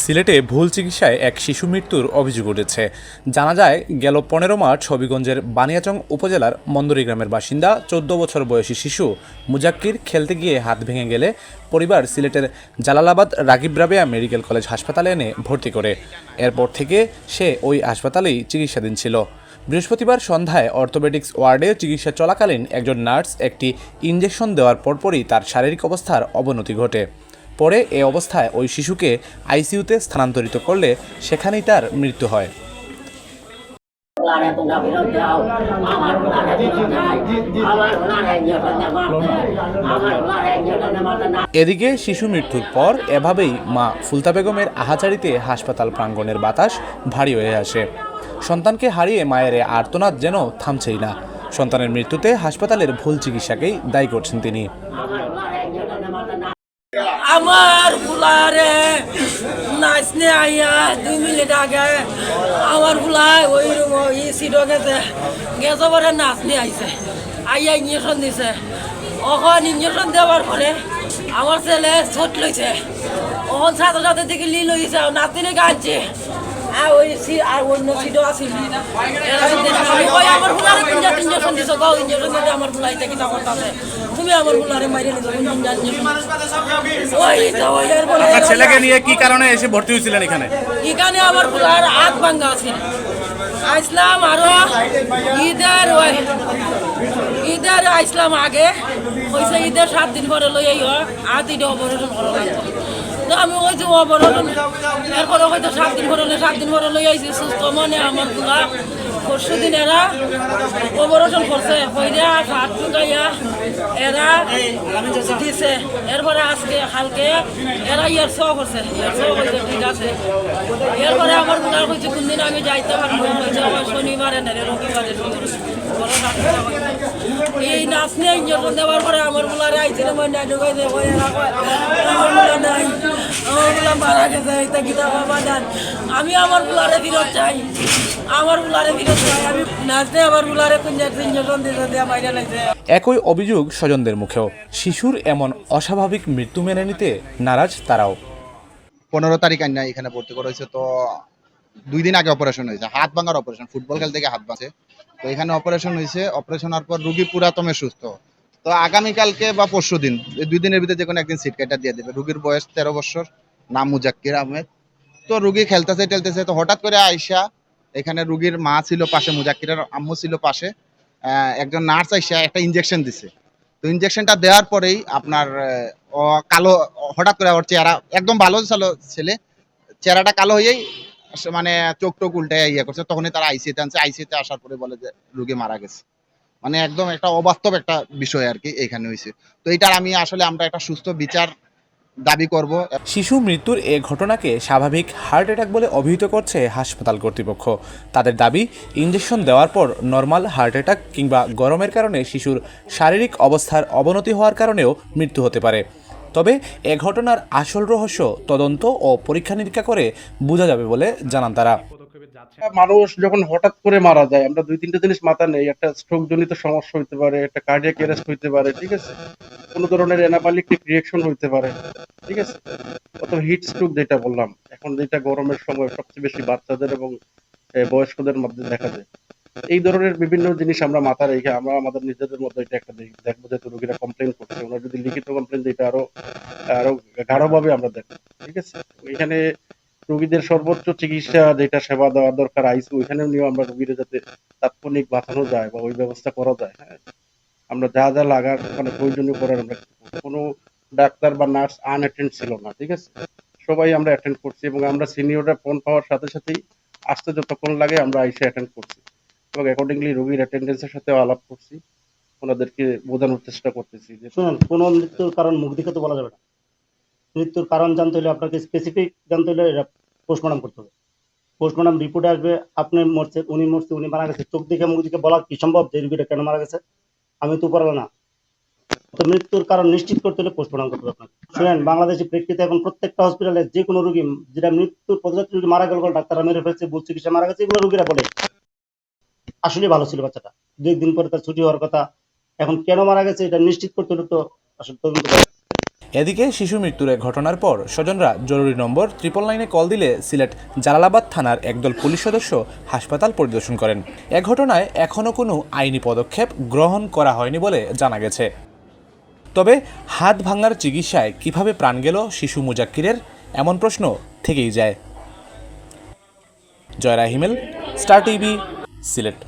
সিলেটে ভুল চিকিৎসায় এক শিশু মৃত্যুর অভিযোগ উঠেছে। জানা যায়, গেল পনেরো মার্চ হবিগঞ্জের বানিয়াচং উপজেলার মন্দরি গ্রামের বাসিন্দা, চোদ্দ বছর বয়সী শিশু মুজাক্কির খেলতে গিয়ে হাত ভেঙে গেলে পরিবার সিলেটের জালালাবাদ রাগিব রাবেয়া মেডিকেল কলেজ হাসপাতালে এনে ভর্তি করে। এরপর থেকে সে ওই হাসপাতালেই চিকিৎসাধীন ছিল। বৃহস্পতিবার সন্ধ্যায় অর্থোপেডিক্স ওয়ার্ডে চিকিৎসা চলাকালীন একজন নার্স একটি ইঞ্জেকশন দেওয়ার পরপরই তার শারীরিক অবস্থার অবনতি ঘটে। পরে এ অবস্থায় ওই শিশুকে আইসিইউতে স্থানান্তরিত করলে সেখানেই তার মৃত্যু হয়। এদিকে শিশু মৃত্যুর পর এভাবেই মা ফুলতা বেগমের আহাচারিতে হাসপাতাল প্রাঙ্গণের বাতাস ভারী হয়ে আসে। সন্তানকে হারিয়ে মায়ের আর্তনাদ যেন থামছেই না। সন্তানের মৃত্যুতে হাসপাতালের ভুল চিকিৎসাকেই দায়ী করছেন তিনি আমার লারে যেখানে মারতে না আমার ফুলারে নাচনে আইয়া দুই মিনিট আগে আমার ফুলায় ওই রুম ই সিটও গেছে। গেছে পরে নাচনে আইছে। আইয়া ইঞ্জেকশন দিছে। অখন ইঞ্জেকশন দেওয়ার পরে আমার ছেলে ছোট লইছে। অখন সাথে সাথে থেকে লি লইছে নাতিনে গানছে অন্য আছিল করতাছে তুমি ছেলেকে নিয়ে কি কারণে এসে ভর্তি হয়েছিলেন এখানে? এখানে আমার ফুলার হাত ভাঙ্গা আছে। আইসলাম আরও ঈদের ঈদের আইসলাম আগে। হয়েছে ঈদের সাত দিন পরে লই আই হাত অপারেশন করা তো এরপর হয়তো সাত দিন পরে লই- সাত দিন পরে লই সুস্থ মনে আমার ফুলা পরশু দিন এরা। অপারেশন করছে। টুকাইয়া এরা দিছে। এরপরে আজকে, কালকে এরা ইয়ার শো করছে। ইয়ার ঠিক আছে। এরপরে আমার মনে হয়েছে কোন দিন আমি যাইতে পারব আমার শনিবারে না রবিবারে। এই নাচ নিয়ে ইঞ্জেকশন দেওয়ার পরে আমার বুলারে আইছিল মই না ঢুকাইছে ওই এরা আমার নাই মারা গেছে আমি আমার বুলারে ফিরত চাই। আমার বুলারে ফিরত একই অভিযোগ স্বজনদের মুখেও। শিশুর এমন অস্বাভাবিক মৃত্যু মেনে নিতে নারাজ তারাও। পনেরো তারিখ আইনা এখানে ভর্তি করা হয়েছে তো দুই দিন আগে অপারেশন হয়েছে, হাত ভাঙার অপারেশন ফুটবল খেলতে গিয়ে হাত ভাঙছে। তো এখানে অপারেশন হয়েছে অপারেশন হওয়ার পর রুগী পুরাতমে সুস্থ। তো আগামীকালকে বা পরশু দিন দুই দিনের ভিতরে যে কোনো একদিন সিট কেটে দিয়ে দেবে। রুগীর বয়স তেরো বছর, নাম মুজাক্কির আহমেদ। তো রুগী খেলতেছে, টেলতেছে, তো হঠাৎ করে আইসা এখানে রুগীর মা ছিল পাশে, মুজাক্কিরের আম্মু ছিল পাশে। একজন নার্স আইসা একটা ইনজেকশন দিছে। তো ইনজেকশনটা দেওয়ার পরেই আপনার কালো, হঠাৎ করে ওর চেহারা একদম ভালো ছিল ছেলে। চেহারাটা কালো হয়েই মানে চোখ টোক উল্টায় ইয়ে করছে। তখনই তারা আইসিতে আনছে। আইসিতে আসার পরে বলে যে, রুগী মারা গেছে। মানে একদম একটা অবাস্তব একটা বিষয় আর কি এখানে হয়েছে। তো এটার আমি আসলে আমরা একটা সুস্থ বিচার দাবি করব। শিশু মৃত্যুর এ ঘটনাকে স্বাভাবিক হার্ট অ্যাটাক বলে অভিহিত করছে হাসপাতাল কর্তৃপক্ষ। তাদের দাবি ইঞ্জেকশন দেওয়ার পর নর্মাল হার্ট অ্যাটাক কিংবা গরমের কারণে শিশুর শারীরিক অবস্থার অবনতি হওয়ার কারণেও মৃত্যু হতে পারে। তবে এ ঘটনার আসল রহস্য তদন্ত ও পরীক্ষা নিরীক্ষা করে বোঝা যাবে বলে জানান তারা। মানুষ যখন হঠাৎ করে মারা যায় আমরা দুই তিনটা জিনিস মাথা নেই। একটা স্ট্রোক জনিত সমস্যা হইতে পারে একটা কার্ডিয়াক অ্যারেস্ট হইতে পারে ঠিক আছে? কোনো ধরনের এনাপালিকটিক রিয়েকশন হইতে পারে, ঠিক আছে? অথবা হিট স্ট্রোক যেটা বললাম, এখন যেটা গরমের সময় সবচেয়ে বেশি বাচ্চাদের এবং বয়স্কদের মধ্যে দেখা যায়। এই ধরনের বিভিন্ন জিনিস আমরা মাথা রেখে, আমরা আমাদের নিজেদের মধ্যে এটা একটা দেখি- দেখব যে রোগীরা কমপ্লেন করছে। ওনারা যদি লিখিত কমপ্লেন এটা আরও আরও গাঢ়ভাবে আমরা দেখব, ঠিক আছে? এখানে রোগীদের সর্বোচ্চ চিকিৎসা যেটা সেবা দেওয়া দরকার, আইসিইউ ওইখানেও নিয়েও আমরা রোগীরা যাতে তাৎক্ষণিক বাঁচানো যায় বা ওই ব্যবস্থা করা যায় হ্যাঁ? আমরা যা যা লাগার মানে প্রয়োজনীয় করার আমরা কোনো ডাক্তার বা নার্স আনঅ্যাটেন্ড ছিল না, ঠিক আছে? সবাই আমরা অ্যাটেন্ড করছি এবং আমরা সিনিয়ররা ফোন পাওয়ার সাথে সাথেই আসতে যতক্ষণ লাগে আমরা আইসে অ্যাটেন্ড করছি। এবং অ্যাকর্ডিংলি রোগীর অ্যাটেন্ডেন্সের সাথেও আলাপ করছি। ওনাদেরকে বোঝানোর চেষ্টা করতেছি যে শুনুন, কোনো মৃত্যুর কারণ মুখ দেখে তো বলা যাবে না। মৃত্যুর কারণ জানতে হলে আপনাকে স্পেসিফিক জানতে হলে পোস্টমর্টম করতে হবে। পোস্টমর্টম রিপোর্টে আসবে, আপনি মরছে, উনি মরছে, উনি মারা গেছে। চোখ দেখে মুখ দেখে বলা কি সম্ভব যে রুগীটা কেন মারা গেছে? আমি তো পারব না। তো মৃত্যুর কারণ নিশ্চিত করতে হলে পোস্টমর্টম করতে হবে শুনেন, বাংলাদেশের প্রেক্ষিতে এখন প্রত্যেকটা হসপিটালে যে কোনো রুগী, যেটা মৃত্যুর পদযাত্রী রোগী মারা গেল ডাক্তাররা মেরে ফেলছে ভুল চিকিৎসা মারা গেছে, এগুলো রুগীরা বলে। আসলে ভালো ছিল বাচ্চাটা। দুই দিন পরে তার ছুটি হওয়ার কথা। এখন কেন মারা গেছে, এটা নিশ্চিত করতে হলে তো আসলে তদন্ত এদিকে শিশু মৃত্যুর এক ঘটনার পর স্বজনরা জরুরি নম্বর ট্রিপল নাইনে কল দিলে সিলেট জালালাবাদ থানার একদল পুলিশ সদস্য হাসপাতাল পরিদর্শন করেন। এ ঘটনায় এখনও কোনো আইনি পদক্ষেপ গ্রহণ করা হয়নি বলে জানা গেছে। তবে হাত ভাঙার চিকিৎসায় কীভাবে প্রাণ গেল শিশু মুজাক্কিরের, এমন প্রশ্ন থেকেই যায়। Joyra Himel star TV Sylhet.